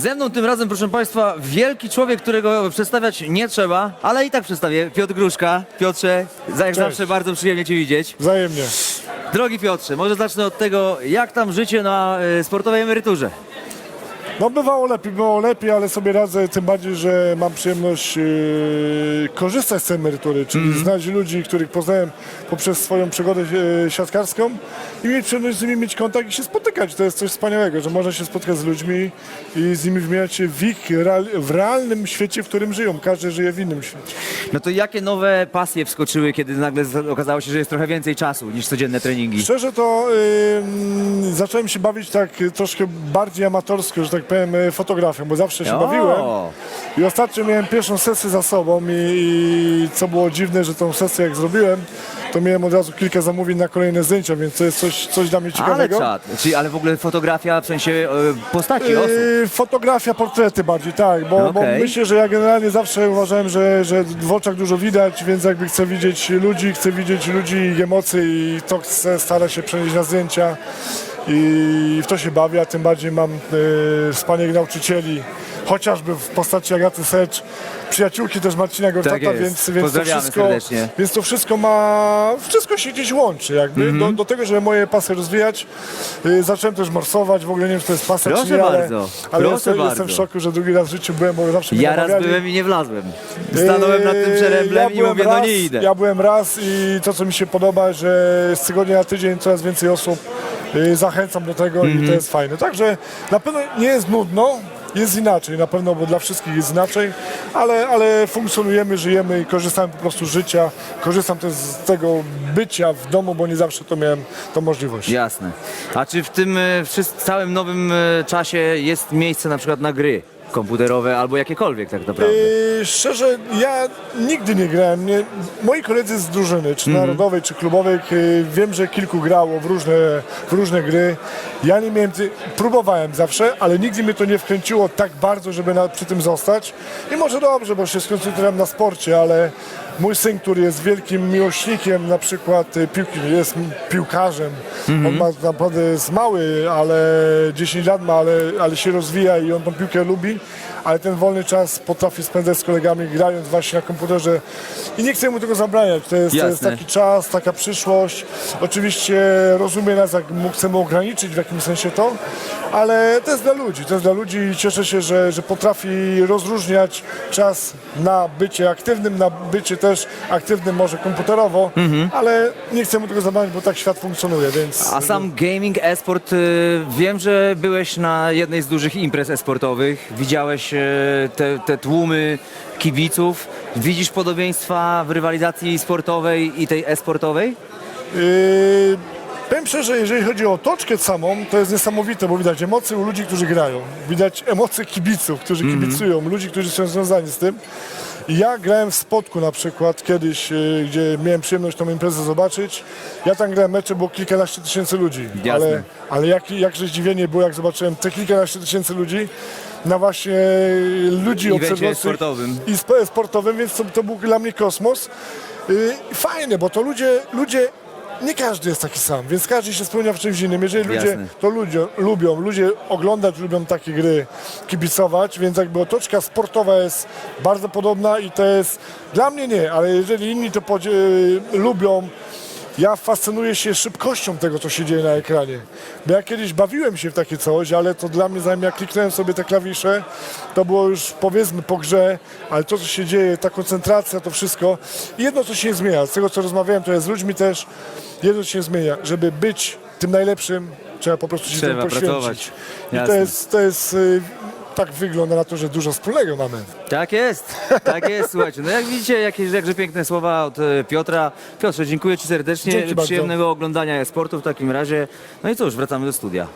Ze mną tym razem, proszę Państwa, wielki człowiek, którego przedstawiać nie trzeba, ale i tak przedstawię. Piotr Gruszka. Piotrze, za- jak Cześć. zawsze bardzo przyjemnie Cię widzieć. Wzajemnie. Drogi Piotrze, może zacznę od tego, jak tam życie na e, sportowej emeryturze? No bywało lepiej, bywało lepiej, ale sobie radzę, tym bardziej, że mam przyjemność yy, korzystać z tej emerytury, czyli Mhm. znać ludzi, których poznałem poprzez swoją przygodę yy, siatkarską i mieć przyjemność z nimi mieć kontakt i się spotykać. To jest coś wspaniałego, że można się spotkać z ludźmi i z nimi wymieniać się w ich real, w realnym świecie, w którym żyją. Każdy żyje w innym świecie. No to jakie nowe pasje wskoczyły, kiedy nagle okazało się, że jest trochę więcej czasu niż codzienne treningi? Szczerze to yy, zacząłem się bawić tak troszkę bardziej amatorsko, że tak powiem, yy, fotografią, bo zawsze się O! bawiłem. I ostatnio miałem pierwszą sesję za sobą i, i co było dziwne, że tą sesję jak zrobiłem, to miałem od razu kilka zamówień na kolejne zdjęcia, więc to jest coś, coś dla mnie Ale ciekawego. czad, czyli ale w ogóle fotografia w sensie e, postaci osób. Yy, fotografia, portrety bardziej, tak, bo, bo myślę, że ja generalnie zawsze uważałem, że, że w oczach dużo widać, więc jakby chcę widzieć ludzi, chcę widzieć ludzi, ich emocje i to chcę starać się przenieść na zdjęcia i w to się bawię, a tym bardziej mam yy, wspaniałych nauczycieli, chociażby w postaci Agaty Secz, przyjaciółki też Marcina Gortata, Tak jest. więc, więc to Pozdrawiamy wszystko, serdecznie. więc to wszystko ma, wszystko się gdzieś łączy jakby, Mhm. do, do tego, żeby moje pasy rozwijać. Yy, zacząłem też morsować, w ogóle nie wiem, czy to jest pasja, Proszę czy nie, ale, bardzo, ale proszę jestem, jestem w bardzo. szoku, że drugi raz w życiu byłem, bo zawsze mnie Ja raz namawiali. byłem i nie wlazłem. Stanąłem nad tym przeręblem ja i byłem mówię, raz, no nie idę. Ja byłem raz i to, co mi się podoba, że z tygodnia na tydzień coraz więcej osób y, zachęcam do tego Mhm. i to jest fajne. Także na pewno nie jest nudno, jest inaczej, na pewno, bo dla wszystkich jest inaczej, ale, ale funkcjonujemy, żyjemy i korzystamy po prostu z życia. Korzystam też z tego bycia w domu, bo nie zawsze to miałem tą możliwość. Jasne. A czy w tym e, całym nowym e, czasie jest miejsce na przykład na gry komputerowe albo jakiekolwiek tak naprawdę? Yy, szczerze, ja nigdy nie grałem. Nie, moi koledzy z drużyny, czy narodowej, czy klubowej, yy, wiem, że kilku grało w różne, w różne gry. Ja nie miałem, ty- próbowałem zawsze, ale nigdy mnie to nie wkręciło tak bardzo, żeby na, przy tym zostać. I może dobrze, bo się skoncentrowałem na sporcie, ale mój syn, który jest wielkim miłośnikiem na przykład y, piłki, jest m- piłkarzem. On ma naprawdę jest mały, ale 10 lat ma, ale, ale się rozwija i on tą piłkę lubi. Ale ten wolny czas potrafi spędzać z kolegami, grając właśnie na komputerze. I nie chcę mu tego zabraniać. To jest, to jest taki czas, taka przyszłość. Oczywiście rozumiem nas, jak mu chcemy ograniczyć w jakimś sensie to, ale to jest dla ludzi. To jest dla ludzi i cieszę się, że, że potrafi rozróżniać czas na bycie aktywnym, na bycie też aktywnym może komputerowo, ale nie chcę mu tego zabraniać, bo tak świat funkcjonuje, więc... A sam gaming, e-sport, y, wiem, że byłeś na jednej z dużych imprez e-sportowych, widziałeś y, te, te tłumy kibiców. Widzisz podobieństwa w rywalizacji sportowej i tej e-sportowej? Yy, powiem szczerze, jeżeli chodzi o toczkę samą, to jest niesamowite, bo widać emocje u ludzi, którzy grają. Widać emocje kibiców, którzy kibicują, ludzi, którzy są związani z tym. Ja grałem w Spodku na przykład kiedyś, yy, gdzie miałem przyjemność tą imprezę zobaczyć. Ja tam grałem mecze, było kilkanaście tysięcy ludzi. Jasne. Ale, ale jak, jakże zdziwienie było, jak zobaczyłem te kilkanaście tysięcy ludzi na właśnie ludzi Evencie obserwujących sportowym. i sp- sportowym, więc to, to był dla mnie kosmos. Yy, fajne, bo to ludzie, ludzie, nie każdy jest taki sam, więc każdy się spełnia w czymś innym. Jeżeli ludzie Jasne. to ludzie, lubią, ludzie oglądać lubią takie gry, kibicować, więc jakby otoczka sportowa jest bardzo podobna i to jest, dla mnie nie, ale jeżeli inni to podzie- lubią, ja fascynuję się szybkością tego, co się dzieje na ekranie. Bo ja kiedyś bawiłem się w takie coś, ale to dla mnie, zanim ja kliknąłem sobie te klawisze, to było już powiedzmy po grze, ale to, co się dzieje, ta koncentracja, to wszystko. I jedno, co się nie zmienia, z tego, co rozmawiałem, to jest z ludźmi też, jedno, co się nie zmienia, żeby być tym najlepszym, trzeba po prostu się Trzeba poświęcić. pracować. I to jest, to jest, y, tak wygląda na to, że dużo wspólnego mamy. Tak jest, tak jest, słuchajcie. No jak widzicie, jakieś jakże piękne słowa od e, Piotra. Piotrze, dziękuję Ci serdecznie. Dzięki bardzo. Przyjemnego oglądania e-sportu w takim razie. No i cóż, wracamy do studia.